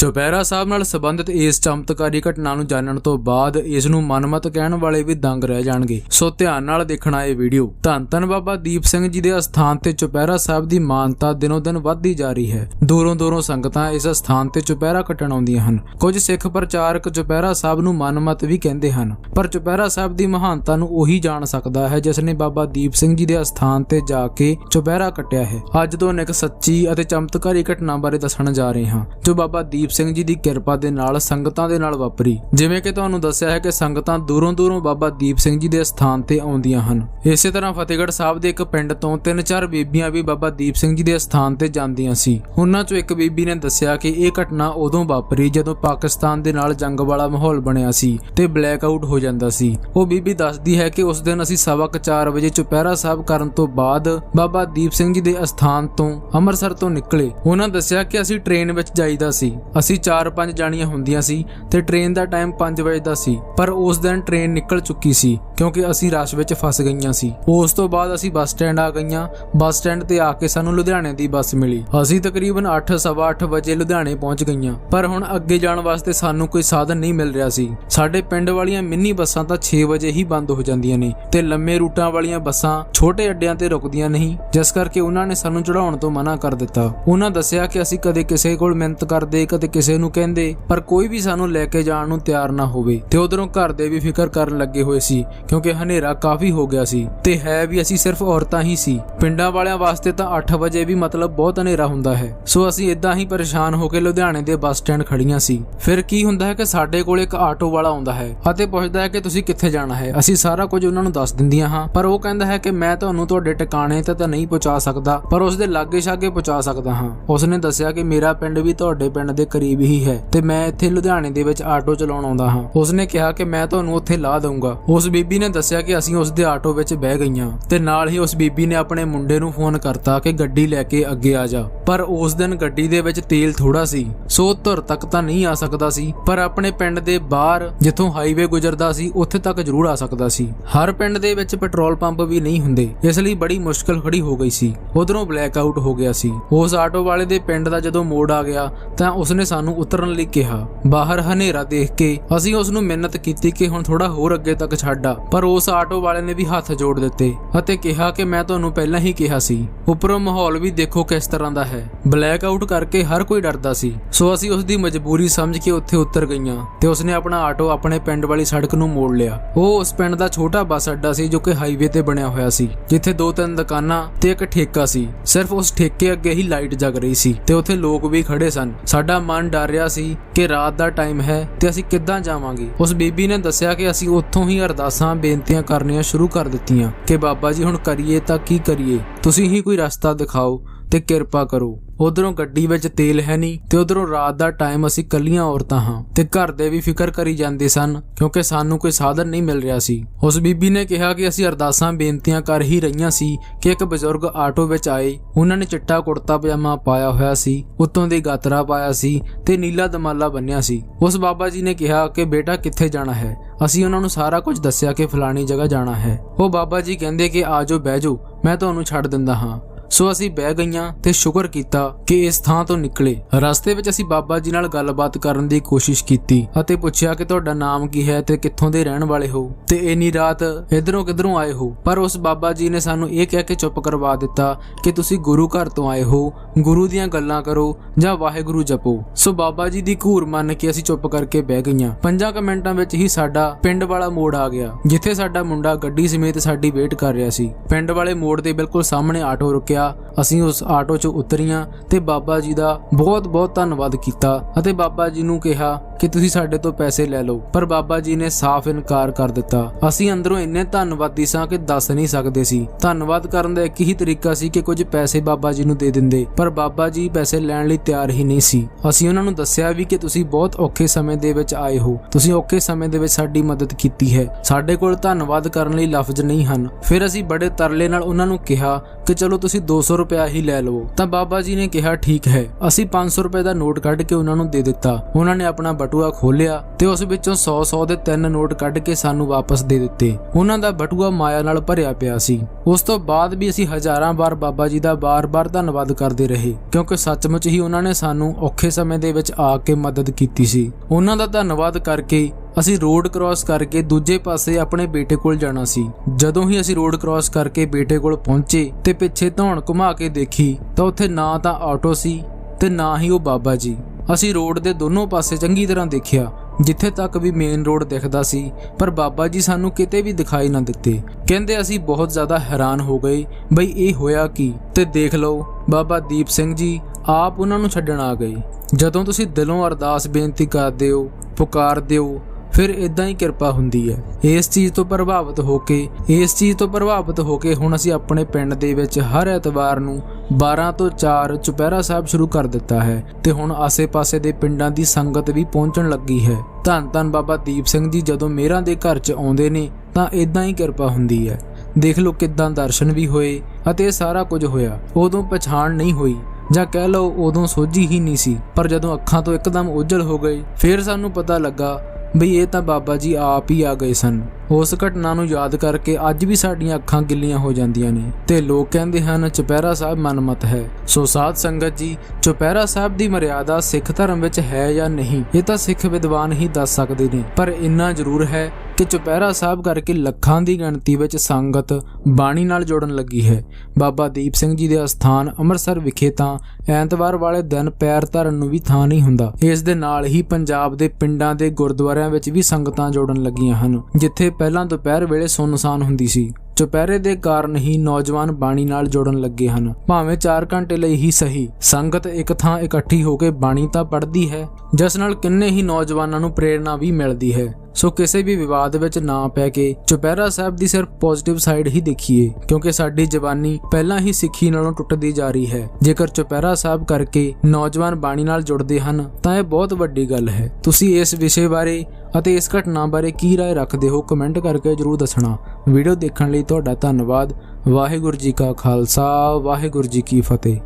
ਚੁਪਹਿਰਾ ਸਾਹਿਬ ਨਾਲ ਸੰਬੰਧਿਤ ਇਸ ਚਮਤਕਾਰੀ ਘਟਨਾ ਨੂੰ ਜਾਣਨ ਤੋਂ ਬਾਅਦ ਇਸ ਨੂੰ ਮਨਮਤ ਕਹਿਣ ਵਾਲੇ ਵੀ ਦੰਗ ਰਹਿ ਜਾਣਗੇ। ਸੋ ਧਿਆਨ ਨਾਲ ਦੇਖਣਾ ਇਹ ਵੀਡੀਓ। ਧੰਨ ਧੰਨ ਬਾਬਾ ਦੀਪ ਸਿੰਘ ਜੀ ਦੇ ਅਸਥਾਨ ਤੇ ਚੁਪਹਿਰਾ ਸਾਹਿਬ ਦੀ ਮਾਨਤਾ ਦਿਨੋ ਦਿਨ ਵੱਧਦੀ ਜਾ ਰਹੀ ਹੈ। ਦੂਰੋਂ ਦੂਰੋਂ ਸੰਗਤਾਂ ਇਸ ਅਸਥਾਨ ਤੇ ਚੁਪਹਿਰਾ ਕੱਟਣ ਆਉਂਦੀਆਂ ਹਨ। ਕੁਝ ਸਿੱਖ ਪ੍ਰਚਾਰਕ ਚੁਪਹਿਰਾ ਸਾਹਿਬ ਨੂੰ ਮਨਮਤ ਵੀ ਕਹਿੰਦੇ ਹਨ। ਪਰ ਚੁਪਹਿਰਾ ਸਾਹਿਬ ਦੀ ਮਹਾਨਤਾ ਨੂੰ ਉਹੀ ਜਾਣ ਸਕਦਾ ਹੈ ਜਿਸ ਨੇ ਬਾਬਾ ਦੀਪ ਸਿੰਘ ਜੀ ਦੇ ਅਸਥਾਨ ਤੇ ਜਾ ਕੇ ਚੁਪਹਿਰਾ ਕੱਟਿਆ ਹੈ। ਅੱਜ ਤੋਂ ਇੱਕ ਸੱਚੀ ਅਤੇ ਚਮਤਕਾਰੀ ਘਟਨਾ ਬਾਰੇ ਦੱਸਣ ਜਾ ਰਹੇ ਹਾਂ। ਜੋ ਬਾਬਾ ਦੀਪ ਸਿੰਘ ਜੀ ਦੀ ਕਿਰਪਾ ਦੇ ਨਾਲ ਸੰਗਤਾਂ ਦੇ ਨਾਲ ਵਾਪਰੀ। ਜਿਵੇਂ ਕਿ ਤੁਹਾਨੂੰ ਦੱਸਿਆ ਹੈ ਕਿ ਸੰਗਤਾਂ ਦੂਰੋਂ ਦੂਰੋਂ ਬਾਬਾ ਦੀਪ ਸਿੰਘ ਜੀ ਦੇ ਸਥਾਨ ਤੇ ਆਉਂਦੀਆਂ ਹਨ। ਇਸੇ ਤਰ੍ਹਾਂ ਫਤਿਹਗੜ੍ਹ ਸਾਹਿਬ ਦੇ ਇੱਕ ਪਿੰਡ ਤੋਂ ਤਿੰਨ ਚਾਰ ਬੀਬੀਆਂ ਵੀ ਬਾਬਾ ਦੀਪ ਸਿੰਘ ਜੀ ਦੇ ਸਥਾਨ ਤੇ ਜਾਂਦੀਆਂ ਸੀ। ਉਹਨਾਂ ਚੋਂ ਇੱਕ ਬੀਬੀ ਨੇ ਦੱਸਿਆ ਕਿ ਇਹ ਘਟਨਾ ਉਦੋਂ ਵਾਪਰੀ ਜਦੋਂ ਪਾਕਿਸਤਾਨ ਦੇ ਨਾਲ ਜੰਗ ਵਾਲਾ ਮਾਹੌਲ ਬਣਿਆ ਸੀ ਤੇ ਬਲੈਕ ਆਊਟ ਹੋ ਜਾਂਦਾ ਸੀ। ਉਹ ਬੀਬੀ ਦੱਸਦੀ ਹੈ ਕਿ ਉਸ ਦਿਨ ਅਸੀਂ ਸਵਾ ਕੁ 4 ਵਜੇ ਚੁਪਹਿਰਾ ਸਾਹਿਬ ਕਰਨ ਤੋਂ ਬਾਅਦ ਬਾਬਾ ਦੀਪ ਸਿੰਘ ਜੀ ਦੇ ਅਸਥਾਨ ਤੋਂ ਅੰਮ੍ਰਿਤਸਰ ਤੋਂ ਨਿਕਲੇ। ਉਹਨਾਂ ਦੱਸਿਆ ਕਿ ਅਸੀਂ ਟ੍ਰੇਨ ਵਿੱਚ ਜਾਈਦਾ ਸੀ। ਅਸੀਂ 4-5 ਜਾਣੀਆਂ ਹੁੰਦੀਆਂ ਸੀ ਤੇ ਟ੍ਰੇਨ ਦਾ ਟਾਈਮ 5 ਵਜੇ ਦਾ ਸੀ, ਪਰ ਉਸ ਦਿਨ ਟ੍ਰੇਨ ਨਿਕਲ ਚੁੱਕੀ ਸੀ। ਕਿਉਂਕਿ ਅਸੀਂ ਰਸ਼ ਵਿੱਚ ਫਸ ਗਈਆਂ ਸੀ। ਉਸ ਤੋਂ ਬਾਅਦ ਅਸੀਂ ਬੱਸ ਸਟੈਂਡ ਆ ਗਈਆਂ। ਬੱਸ ਸਟੈਂਡ ਤੇ ਆ ਕੇ ਸਾਨੂੰ ਲੁਧਿਆਣੇ ਦੀ ਬੱਸ ਮਿਲੀ। ਅਸੀਂ ਤਕਰੀਬਨ 8:30 ਵਜੇ ਲੁਧਿਆਣੇ ਪਹੁੰਚ ਗਈਆਂ। ਪਰ ਹੁਣ ਅੱਗੇ ਜਾਣ ਵਾਸਤੇ ਸਾਨੂੰ ਕੋਈ ਸਾਧਨ ਨਹੀਂ ਮਿਲ ਰਿਹਾ ਸੀ। ਸਾਡੇ ਪਿੰਡ ਵਾਲੀਆਂ ਮਿੰਨੀ ਬੱਸਾਂ ਤਾਂ 6 ਵਜੇ ਹੀ ਬੰਦ ਹੋ ਜਾਂਦੀਆਂ ਨੇ ਤੇ ਲੰਮੇ ਰੂਟਾਂ ਵਾਲੀਆਂ ਬੱਸਾਂ ਛੋਟੇ ਅੱਡਿਆਂ ਤੇ ਰੁਕਦੀਆਂ ਨਹੀਂ। ਜਿਸ ਕਰਕੇ ਉਹਨਾਂ ਨੇ ਸਾਨੂੰ ਚੜਾਉਣ ਤੋਂ ਮਨਾ ਕਰ ਦਿੱਤਾ। ਉਹਨਾਂ ਦੱਸਿਆ ਕਿ ਅਸੀਂ ਕਦੇ ਕਿਸੇ ਕੋਲ ਮਿਹਨਤ ਕਰਦੇ, ਕਦੇ ਕਿਸੇ ਨੂੰ ਕਹਿੰਦੇ, ਪਰ ਕੋਈ ਵੀ ਸਾਨੂੰ ਲੈ ਕੇ ਜਾਣ ਨੂੰ ਤਿਆਰ ਨਾ ਹੋਵੇ ਤੇ ਉਧਰੋਂ ਘਰ ਦੇ ਵੀ ਫਿਕਰ ਕਰਨ ਲੱਗੇ ਹੋਏ ਸੀ ਕਿਉਂਕਿ ਹਨੇਰਾ ਕਾਫੀ ਹੋ ਗਿਆ ਸੀ ਤੇ ਹੈ ਵੀ ਅਸੀਂ ਸਿਰਫ ਔਰਤਾਂ ਹੀ ਸੀ। ਪਿੰਡਾਂ ਵਾਲਿਆਂ ਵਾਸਤੇ ਤਾਂ 8 ਵਜੇ ਵੀ ਮਤਲਬ ਬਹੁਤ ਹਨੇਰਾ ਹੁੰਦਾ ਹੈ। ਸੋ ਅਸੀਂ ਇਦਾਂ ਹੀ ਪਰੇਸ਼ਾਨ ਹੋ ਕੇ ਲੁਧਿਆਣੇ ਦੇ ਬੱਸ ਸਟੈਂਡ ਖੜੀਆਂ ਸੀ। ਫਿਰ ਕੀ ਹੁੰਦਾ ਹੈ ਕਿ ਸਾਡੇ ਕੋਲ ਇੱਕ ਆਟੋ ਵਾਲਾ ਆਉਂਦਾ ਹੈ ਅਤੇ ਪੁੱਛਦਾ ਹੈ ਕਿ ਤੁਸੀਂ ਕਿੱਥੇ ਜਾਣਾ ਹੈ? ਅਸੀਂ ਸਾਰਾ ਕੁਝ ਉਹਨਾਂ ਨੂੰ ਦੱਸ ਦਿੰਦੀਆਂ ਹਾਂ, ਪਰ ਉਹ ਕਹਿੰਦਾ ਹੈ ਕਿ ਮੈਂ ਤੁਹਾਨੂੰ ਤੁਹਾਡੇ ਟਿਕਾਣੇ ਤੇ ਤਾਂ ਨਹੀਂ ਪਹੁੰਚਾ ਸਕਦਾ, ਪਰ ਉਸ ਦੇ ਲਾਗੇ ਛਾਗੇ ਪਹੁੰਚਾ ਸਕਦਾ ਹਾਂ। ਉਸਨੇ ਦੱਸਿਆ ਕਿ ਮੇਰਾ ਪਿੰਡ ਵੀ ਤੁਹਾਡੇ ਪਿੰਡ ਦੇ ਕਰੀਬ ਹੀ ਹੈ ਤੇ ਮੈਂ ਇੱਥੇ ਲੁਧਿਆਣੇ ਦੇ ਵਿੱਚ ਆਟੋ ਚਲਾਉਣ ਆਉਂਦਾ ਹਾਂ। ਉਸਨੇ ਕਿਹਾ ਕਿ ਮੈਂ ਤੁਹਾਨੂੰ ਉੱਥੇ ਲਾ ਦਊਂਗਾ। ਉਸ ਬੀਬੀ ਨੇ ਦੱਸਿਆ ਕਿ ਅਸੀਂ ਉਸ ਦੇ ਆਟੋ ਵਿੱਚ ਬਹਿ ਗਈਆਂ ਤੇ ਨਾਲ ਹੀ ਉਸ ਬੀਬੀ ਨੇ ਆਪਣੇ ਮੁੰਡੇ ਨੂੰ ਫੋਨ ਕਰਤਾ ਕਿ ਗੱਡੀ ਲੈ ਕੇ ਅੱਗੇ ਆ ਜਾ। ਪਰ ਉਸ ਦਿਨ ਗੱਡੀ ਦੇ ਵਿੱਚ ਤੇਲ ਥੋੜਾ ਸੀ, ਸੋ ਧੁਰ ਤੱਕ ਤਾਂ ਨਹੀਂ ਆ ਸਕਦਾ ਸੀ, ਪਰ ਆਪਣੇ ਪਿੰਡ ਦੇ ਬਾਹਰ ਜਿੱਥੋਂ ਹਾਈਵੇ ਗੁਜ਼ਰਦਾ ਸੀ, ਉੱਥੇ ਤੱਕ ਜ਼ਰੂਰ ਆ ਸਕਦਾ ਸੀ। ਹਰ ਪਿੰਡ ਦੇ ਵਿੱਚ ਪੈਟਰੋਲ ਪੰਪ ਵੀ ਨਹੀਂ ਹੁੰਦੇ, ਇਸ ਲਈ ਬੜੀ ਮੁਸ਼ਕਲ ਖੜੀ ਹੋ ਗਈ ਸੀ, ਉਧਰੋਂ ਬਲੈਕ ਆਊਟ ਹੋ ਗਿਆ ਸੀ। ਉਸ ਆਟੋ ਵਾਲੇ ਦੇ ਪਿੰਡ ਦਾ ਜਦੋਂ ਮੋੜ ਆ ਗਿਆ, ਤਾਂ ਉਸਨੇ ਸਾਨੂੰ ਉਤਰਨ ਲਈ ਕਿਹਾ। ਬਾਹਰ ਹਨੇਰਾ ਦੇਖ ਕੇ ਅਸੀਂ ਉਸ ਨੂੰ ਮਿਹਨਤ ਕੀਤੀ ਕਿ ਹੁਣ ਥੋੜਾ ਹੋਰ ਅੱਗੇ ਤੱਕ ਛੱਡ ਆ। ਪਰ ਉਸ ਆਟੋ ਵਾਲੇ ਨੇ ਵੀ ਹੱਥ ਜੋੜ ਦਿੱਤੇ ਅਤੇ ਕਿਹਾ ਕਿ ਮੈਂ ਤੁਹਾਨੂੰ ਪਹਿਲਾਂ ਹੀ ਕਿਹਾ ਸੀ। ਉੱਪਰੋਂ ਮਾਹੌਲ ਵੀ ਦੇਖੋ ਕਿਸ ਤਰ੍ਹਾਂ ਦਾ ਹੈ। ਬਲੈਕ ਆਊਟ ਕਰਕੇ ਹਰ ਕੋਈ ਡਰਦਾ ਸੀ। ਸੋ ਅਸੀਂ ਉਸ ਦੀ ਮਜਬੂਰੀ ਸਮਝ ਕੇ ਉੱਥੇ ਉਤਰ ਗਈਆਂ ਤੇ ਉਸਨੇ ਆਪਣਾ ਆਟੋ ਆਪਣੇ ਪਿੰਡ ਵਾਲੀ ਸੜਕ ਨੂੰ ਮੋੜ ਲਿਆ। ਉਹ ਉਸ ਪਿੰਡ ਦਾ ਛੋਟਾ ਬੱਸ ਅੱਡਾ ਸੀ ਜੋ ਕਿ ਹਾਈਵੇ ਤੇ ਬਣਿਆ ਹੋਇਆ ਸੀ, ਜਿੱਥੇ ਦੋ ਤਿੰਨ ਦੁਕਾਨਾਂ ਤੇ ਇੱਕ ਠੇਕਾ ਸੀ। ਸਿਰਫ ਉਸ ਠੇਕੇ ਅੱਗੇ ਹੀ ਲਾਈਟ ਜਗ ਰਹੀ ਸੀ ਤੇ ਉੱਥੇ ਲੋਕ ਵੀ ਖੜੇ ਸਨ। ਸਾਡਾ ਮਨ ਡਰ ਰਿਹਾ ਸੀ ਕਿ ਰਾਤ ਦਾ ਟਾਈਮ ਹੈ ਤੇ ਅਸੀਂ ਕਿੱਦਾਂ ਜਾਵਾਂਗੇ। ਉਸ ਬੀਬੀ ਨੇ ਦੱਸਿਆ ਕਿ ਅਸੀਂ ਉੱਥੋਂ ਹੀ ਅਰਦਾਸਾਂ ਬੇਨਤੀਆਂ ਕਰਨੀਆਂ ਸ਼ੁਰੂ ਕਰ ਦਿੱਤੀਆਂ ਕਿ ਬਾਬਾ ਜੀ ਹੁਣ ਕਰੀਏ ਤਾਂ ਕੀ ਕਰੀਏ? ਤੁਸੀਂ ਹੀ ਕੋਈ ਰਸਤਾ ਦਿਖਾਓ। ਤੇ ਕਿਰਪਾ ਕਰੋ। ਉਧਰੋਂ ਗੱਡੀ ਵਿੱਚ ਤੇਲ ਹੈ ਨਹੀਂ ਤੇ ਉਧਰੋਂ ਰਾਤ ਦਾ ਟਾਈਮ ਅਸੀਂ ਕੱਲੀਆਂ ਔਰਤਾਂ ਹਾਂ ਤੇ ਘਰ ਦੇ ਵੀ ਫਿਕਰ ਕਰੀ ਜਾਂਦੇ ਸਨ ਕਿਉਂਕਿ ਸਾਨੂੰ ਕੋਈ ਸਾਧਨ ਨਹੀਂ ਮਿਲ ਰਿਹਾ ਸੀ। ਉਸ ਬੀਬੀ ਨੇ ਕਿਹਾ ਕਿ ਅਸੀਂ ਅਰਦਾਸਾਂ ਬੇਨਤੀਆਂ ਕਰ ਹੀ ਰਹੀਆਂ ਸੀ ਕਿ ਇੱਕ ਬਜ਼ੁਰਗ ਆਟੋ ਵਿੱਚ ਆਏ। ਉਹਨਾਂ ਨੇ ਚਿੱਟਾ ਕੁੜਤਾ ਪਜਾਮਾ ਪਾਇਆ ਹੋਇਆ ਸੀ, ਉੱਤੋਂ ਦੀ ਗਾਤਰਾ ਪਾਇਆ ਸੀ ਤੇ ਨੀਲਾ ਦਮਾਲਾ ਬੰਨਿਆ ਸੀ। ਉਸ ਬਾਬਾ ਜੀ ਨੇ ਕਿਹਾ ਕਿ ਬੇਟਾ ਕਿੱਥੇ ਜਾਣਾ ਹੈ? ਅਸੀਂ ਉਹਨਾਂ ਨੂੰ ਸਾਰਾ ਕੁਝ ਦੱਸਿਆ ਕਿ ਫਲਾਣੀ ਜਗ੍ਹਾ ਜਾਣਾ ਹੈ। ਉਹ ਬਾਬਾ ਜੀ ਕਹਿੰਦੇ ਕਿ ਆਜੋ ਬਹਿ ਜਾਓ, ਮੈਂ ਤੁਹਾਨੂੰ ਛੱਡ ਦਿੰਦਾ ਹਾਂ। ਸੋ ਅਸੀਂ ਬਹਿ ਗਈਆਂ ਤੇ ਸ਼ੁਕਰ ਕੀਤਾ ਕਿ ਇਸ ਥਾਂ ਤੋਂ ਨਿਕਲੇ। ਰਸਤੇ ਵਿੱਚ ਅਸੀਂ ਬਾਬਾ ਜੀ ਨਾਲ ਗੱਲਬਾਤ ਕਰਨ ਦੀ ਕੋਸ਼ਿਸ਼ ਕੀਤੀ ਅਤੇ ਪੁੱਛਿਆ ਕਿ ਤੁਹਾਡਾ ਨਾਮ ਕੀ ਹੈ ਤੇ ਕਿੱਥੋਂ ਦੇ ਰਹਿਣ ਵਾਲੇ ਹੋ। ਤੇ ਇੰਨੀ ਰਾਤ ਇਧਰੋਂ ਕਿਧਰੋਂ ਆਏ ਹੋ। ਪਰ ਉਸ ਬਾਬਾ ਜੀ ਨੇ ਸਾਨੂੰ ਇਹ ਕਹਿ ਕੇ ਚੁੱਪ ਕਰਵਾ ਦਿੱਤਾ ਕਿ ਤੁਸੀਂ ਗੁਰੂ ਘਰ ਤੋਂ ਆਏ ਹੋ ਗੁਰੂ ਦੀਆਂ ਗੱਲਾਂ ਕਰੋ ਜਾਂ ਵਾਹਿਗੁਰੂ ਜਪੋ। ਸੋ ਬਾਬਾ ਜੀ ਦੀ ਘੂਰ ਮੰਨ ਕੇ ਅਸੀਂ ਚੁੱਪ ਕਰਕੇ ਬਹਿ ਗਈਆਂ। ਪੰਜਾਂ ਕੁ ਮਿੰਟਾਂ ਵਿੱਚ ਹੀ ਸਾਡਾ ਪਿੰਡ ਵਾਲਾ ਮੋੜ ਆ ਗਿਆ, ਜਿੱਥੇ ਸਾਡਾ ਮੁੰਡਾ ਗੱਡੀ ਸਮੇਤ ਸਾਡੀ ਵੇਟ ਕਰ ਰਿਹਾ ਸੀ। ਪਿੰਡ ਵਾਲੇ ਮੋੜ ਦੇ ਬਿਲਕੁਲ ਸਾਹਮਣੇ ਆਟੋ ਰੁਕਿਆ, ਅਸੀਂ ਉਸ ਆਟੋ 'ਚ ਉਤਰੀਆਂ ਤੇ ਬਾਬਾ ਜੀ ਦਾ ਬਹੁਤ ਬਹੁਤ ਧੰਨਵਾਦ ਕੀਤਾ ਅਤੇ ਬਾਬਾ ਜੀ ਨੂੰ ਕਿਹਾ ਕਿ ਤੁਸੀਂ ਸਾਡੇ ਤੋਂ ਪੈਸੇ ਲੈ ਲਓ। ਪਰ ਬਾਬਾ ਜੀ ਨੇ ਸਾਫ਼ ਇਨਕਾਰ ਕਰ ਦਿੱਤਾ। ਅਸੀਂ ਅੰਦਰੋਂ ਇੰਨੇ ਧੰਨਵਾਦੀ ਸਾਂ ਕਿ ਦੱਸ ਨਹੀਂ ਸਕਦੇ ਸੀ। ਧੰਨਵਾਦ ਕਰਨ ਦਾ ਇੱਕ ਹੀ ਤਰੀਕਾ ਸੀ ਕਿ ਕੁਝ ਪੈਸੇ ਬਾਬਾ ਜੀ ਨੂੰ ਦੇ ਦਿੰਦੇ। ਪਰ ਬਾਬਾ ਜੀ ਪੈਸੇ ਲੈਣ ਲਈ ਤਿਆਰ ਹੀ ਨਹੀਂ ਸੀ। ਅਸੀਂ ਉਹਨਾਂ ਨੂੰ ਦੱਸਿਆ ਵੀ ਕਿ ਤੁਸੀਂ ਬਹੁਤ ਔਖੇ ਸਮੇਂ ਦੇ ਵਿੱਚ ਆਏ ਹੋ। ਤੁਸੀਂ ਔਖੇ ਸਮੇਂ ਦੇ ਵਿੱਚ ਸਾਡੀ ਮਦਦ ਕੀਤੀ ਹੈ। ਸਾਡੇ ਕੋਲ ਧੰਨਵਾਦ ਕਰਨ ਲਈ ਲਫ਼ਜ਼ ਨਹੀਂ ਹਨ। ਫਿਰ ਅਸੀਂ ਬੜੇ ਤਰਲੇ ਨਾਲ ਉਹਨਾਂ ਨੂੰ ਕਿਹਾ ਕਿ ਚਲੋ ਤੁਸੀਂ 200 ਰੁਪਇਆ ਹੀ ਲੈ ਲਵੋ ਤਾਂ ਬਾਬਾ ਜੀ ਨੇ ਕਿਹਾ, ਠੀਕ ਹੈ। ਅਸੀਂ 500 ਰੁਪਏ ਦਾ ਨੋਟ ਕੱਢ ਕੇ ਉਹਨਾਂ ਨੂੰ ਦੇ ਦਿੱਤਾ। ਉਹਨਾਂ ਨੇ ਆਪਣਾ ਬਟੂਆ ਖੋਲਿਆ ਤੇ ਉਸ ਵਿੱਚੋਂ 100-100 ਦੇ ਤਿੰਨ ਨੋਟ ਕੱਢ ਕੇ ਸਾਨੂੰ ਵਾਪਸ ਦੇ ਦਿੱਤੇ। ਉਹਨਾਂ ਦਾ ਬਟੂਆ ਮਾਇਆ ਨਾਲ ਭਰਿਆ ਪਿਆ ਸੀ। ਉਸ ਤੋਂ ਬਾਅਦ ਵੀ ਅਸੀਂ ਹਜ਼ਾਰਾਂ ਵਾਰ ਬਾਬਾ ਜੀ ਦਾ ਬਾਰ-ਬਾਰ ਧੰਨਵਾਦ ਕਰਦੇ ਰਹੇ, ਕਿਉਂਕਿ ਸੱਚਮੁੱਚ ਹੀ ਉਹਨਾਂ ਨੇ ਸਾਨੂੰ ਔਖੇ ਸਮੇਂ ਦੇ ਵਿੱਚ ਆ ਕੇ ਮਦਦ ਕੀਤੀ ਸੀ। ਉਹਨਾਂ ਦਾ ਧੰਨਵਾਦ ਕਰਕੇ ਅਸੀਂ ਰੋਡ ਕ੍ਰਾਸ ਕਰਕੇ ਦੂਜੇ ਪਾਸੇ ਆਪਣੇ ਬੇਟੇ ਕੋਲ ਜਾਣਾ ਸੀ। ਜਦੋਂ ਹੀ ਅਸੀਂ ਰੋਡ ਕ੍ਰਾਸ ਕਰਕੇ ਬੇਟੇ ਕੋਲ ਪਹੁੰਚੇ ਤੇ ਪਿੱਛੇ ਧੌਣ ਘੁਮਾ ਕੇ ਦੇਖੀ, ਤਾਂ ਉੱਥੇ ਨਾ ਤਾਂ ਆਟੋ ਸੀ ਤੇ ਨਾ ਹੀ ਉਹ ਬਾਬਾ ਜੀ। ਅਸੀਂ ਰੋਡ ਦੇ ਦੋਨੋਂ ਪਾਸੇ ਚੰਗੀ ਤਰ੍ਹਾਂ ਦੇਖਿਆ, ਜਿੱਥੇ ਤੱਕ ਵੀ ਮੇਨ ਰੋਡ ਦਿਖਦਾ ਸੀ, ਪਰ ਬਾਬਾ ਜੀ ਸਾਨੂੰ ਕਿਤੇ ਵੀ ਦਿਖਾਈ ਨਾ ਦਿੱਤੇ। ਕਹਿੰਦੇ ਅਸੀਂ ਬਹੁਤ ਜ਼ਿਆਦਾ ਹੈਰਾਨ ਹੋ ਗਏ, ਬਈ ਇਹ ਹੋਇਆ ਕੀ? ਤੇ ਦੇਖ ਲਓ, ਬਾਬਾ ਦੀਪ ਸਿੰਘ ਜੀ ਆਪ ਉਹਨਾਂ ਨੂੰ ਛੱਡਣ ਆ ਗਏ। ਜਦੋਂ ਤੁਸੀਂ ਦਿਲੋਂ ਅਰਦਾਸ ਬੇਨਤੀ ਕਰਦੇ ਹੋ, ਪੁਕਾਰਦੇ ਹੋ, ਫਿਰ ਇਦਾਂ ਹੀ ਕਿਰਪਾ ਹੁੰਦੀ ਹੈ। ਇਸ ਚੀਜ਼ ਤੋਂ ਪ੍ਰਭਾਵਿਤ ਹੋ ਕੇ, ਇਸ ਚੀਜ਼ ਤੋਂ ਪ੍ਰਭਾਵਿਤ ਹੋ ਕੇ ਹੁਣ ਅਸੀਂ ਆਪਣੇ ਪਿੰਡ ਦੇ ਵਿੱਚ ਹਰ ਐਤਵਾਰ ਨੂੰ 12 ਤੋਂ 4 ਚੁਪਹਿਰਾ ਸਾਹਿਬ ਸ਼ੁਰੂ ਕਰ ਦਿੱਤਾ ਹੈ ਤੇ ਹੁਣ ਆਸੇ-ਪਾਸੇ ਦੇ ਪਿੰਡਾਂ ਦੀ ਸੰਗਤ ਵੀ ਪਹੁੰਚਣ ਲੱਗੀ ਹੈ। ਧੰਨ ਧੰਨ ਬਾਬਾ ਦੀਪ ਸਿੰਘ ਜੀ, ਜਦੋਂ ਮੇਰਾਂ ਦੇ ਘਰ 'ਚ ਆਉਂਦੇ ਨੇ, ਤਾਂ ਇਦਾਂ ਹੀ ਕਿਰਪਾ ਹੁੰਦੀ ਹੈ। ਦੇਖ ਲਓ ਕਿਦਾਂ ਦਰਸ਼ਨ ਵੀ ਹੋਏ ਅਤੇ ਸਾਰਾ ਕੁਝ ਹੋਇਆ। ਉਦੋਂ ਪਛਾਣ ਨਹੀਂ ਹੋਈ ਜਾਂ ਕਹਿ ਲਓ ਉਦੋਂ ਸੋਝੀ ਹੀ ਨਹੀਂ ਸੀ, ਪਰ ਜਦੋਂ ਅੱਖਾਂ ਤੋਂ ਇੱਕਦਮ ਉਜਲ ਹੋ ਗਏ, ਫਿਰ ਸਾਨੂੰ ਪਤਾ ਲੱਗਾ ਬਈ ਇਹ ਤਾਂ ਬਾਬਾ ਜੀ ਆਪ ਹੀ ਆ ਗਏ ਸਨ। ਉਸ ਘਟਨਾ ਨੂੰ ਯਾਦ ਕਰਕੇ ਅੱਜ ਵੀ ਸਾਡੀਆਂ ਅੱਖਾਂ ਗਿੱਲੀਆਂ ਹੋ ਜਾਂਦੀਆਂ ਨੇ ਤੇ ਲੋਕ ਕਹਿੰਦੇ ਹਨ, ਚੁਪਹਿਰਾ ਸਾਹਿਬ ਮਨਮਤ ਹੈ। ਸੋ ਸਾਧ ਸੰਗਤ ਜੀ, ਚੁਪਹਿਰਾ ਸਾਹਿਬ ਦੀ ਮਰਿਆਦਾ ਸਿੱਖ ਧਰਮ ਵਿੱਚ ਹੈ ਜਾਂ ਨਹੀਂ, ਇਹ ਤਾਂ ਸਿੱਖ ਵਿਦਵਾਨ ਹੀ ਦੱਸ ਸਕਦੇ ਨੇ, ਪਰ ਇੰਨਾ ਜ਼ਰੂਰ ਹੈ ਕਿ ਚੁਪਹਿਰਾ ਸਾਹਿਬ ਕਰਕੇ ਲੱਖਾਂ ਦੀ ਗਿਣਤੀ ਵਿੱਚ ਸੰਗਤ ਬਾਣੀ ਨਾਲ ਜੁੜਨ ਲੱਗੀ ਹੈ। ਬਾਬਾ ਦੀਪ ਸਿੰਘ ਜੀ ਦੇ ਅਸਥਾਨ ਅੰਮ੍ਰਿਤਸਰ ਵਿਖੇ ਤਾਂ ਐਤਵਾਰ ਵਾਲੇ ਦਿਨ ਪੈਰ ਧਰਨ ਨੂੰ ਵੀ ਥਾਂ ਨਹੀਂ ਹੁੰਦਾ। ਇਸ ਦੇ ਨਾਲ ਹੀ ਪੰਜਾਬ ਦੇ ਪਿੰਡਾਂ ਦੇ ਗੁਰਦੁਆਰਿਆਂ ਵਿੱਚ ਵੀ ਸੰਗਤਾਂ ਜੋੜਨ ਲੱਗੀਆਂ ਹਨ, ਜਿੱਥੇ ਪਹਿਲਾਂ ਦੁਪਹਿਰ ਵੇਲੇ ਸੁੰਨਸਾਨ ਹੁੰਦੀ ਸੀ। ਚੁਪਹਿਰੇ ਦੇ ਕਾਰਨ ਹੀ ਨੌਜਵਾਨ ਬਾਣੀ ਨਾਲ ਜੁੜਨ ਲੱਗੇ ਹਨ। ਭਾਵੇਂ 4 ਘੰਟੇ ਲਈ ਹੀ ਸਹੀ, ਸੰਗਤ ਇੱਕ ਥਾਂ ਇਕੱਠੀ ਹੋ ਕੇ ਬਾਣੀ ਤਾਂ ਪੜ੍ਹਦੀ ਹੈ, ਜਿਸ ਨਾਲ ਕਿੰਨੇ ਹੀ ਨੌਜਵਾਨਾਂ ਨੂੰ ਪ੍ਰੇਰਣਾ ਵੀ ਮਿਲਦੀ ਹੈ। ਸੋ ਕਿਸੇ ਵੀ ਵਿਵਾਦ ਵਿੱਚ ਨਾ ਪੈ ਕੇ ਚੁਪਹਿਰਾ ਸਾਹਿਬ ਦੀ ਸਿਰਫ ਪੋਜ਼ਿਟਿਵ ਸਾਈਡ ਹੀ ਦੇਖੀਏ ਕਿਉਂਕਿ ਸਾਡੀ ਜਵਾਨੀ ਪਹਿਲਾਂ ਹੀ ਸਿੱਖੀ ਨਾਲੋਂ ਟੁੱਟਦੀ ਜਾ ਰਹੀ ਹੈ ਜੇਕਰ ਚੁਪਹਿਰਾ ਸਾਹਿਬ ਕਰਕੇ ਨੌਜਵਾਨ ਬਾਣੀ ਨਾਲ ਜੁੜਦੇ ਹਨ ਤਾਂ ਇਹ ਬਹੁਤ ਵੱਡੀ ਗੱਲ ਹੈ ਤੁਸੀਂ ਇਸ ਵਿਸ਼ੇ ਬਾਰੇ ਅਤੇ ਇਸ ਘਟਨਾ ਬਾਰੇ ਕੀ رائے ਰੱਖਦੇ ਹੋ ਕਮੈਂਟ ਕਰਕੇ ਜਰੂਰ ਦੱਸਣਾ ਵੀਡੀਓ ਦੇਖਣ ਲਈ ਤੁਹਾਡਾ ਧੰਨਵਾਦ ਵਾਹਿਗੁਰੂ ਜੀ ਕਾ ਖਾਲਸਾ ਵਾਹਿਗੁਰੂ ਜੀ ਕੀ ਫਤਿਹ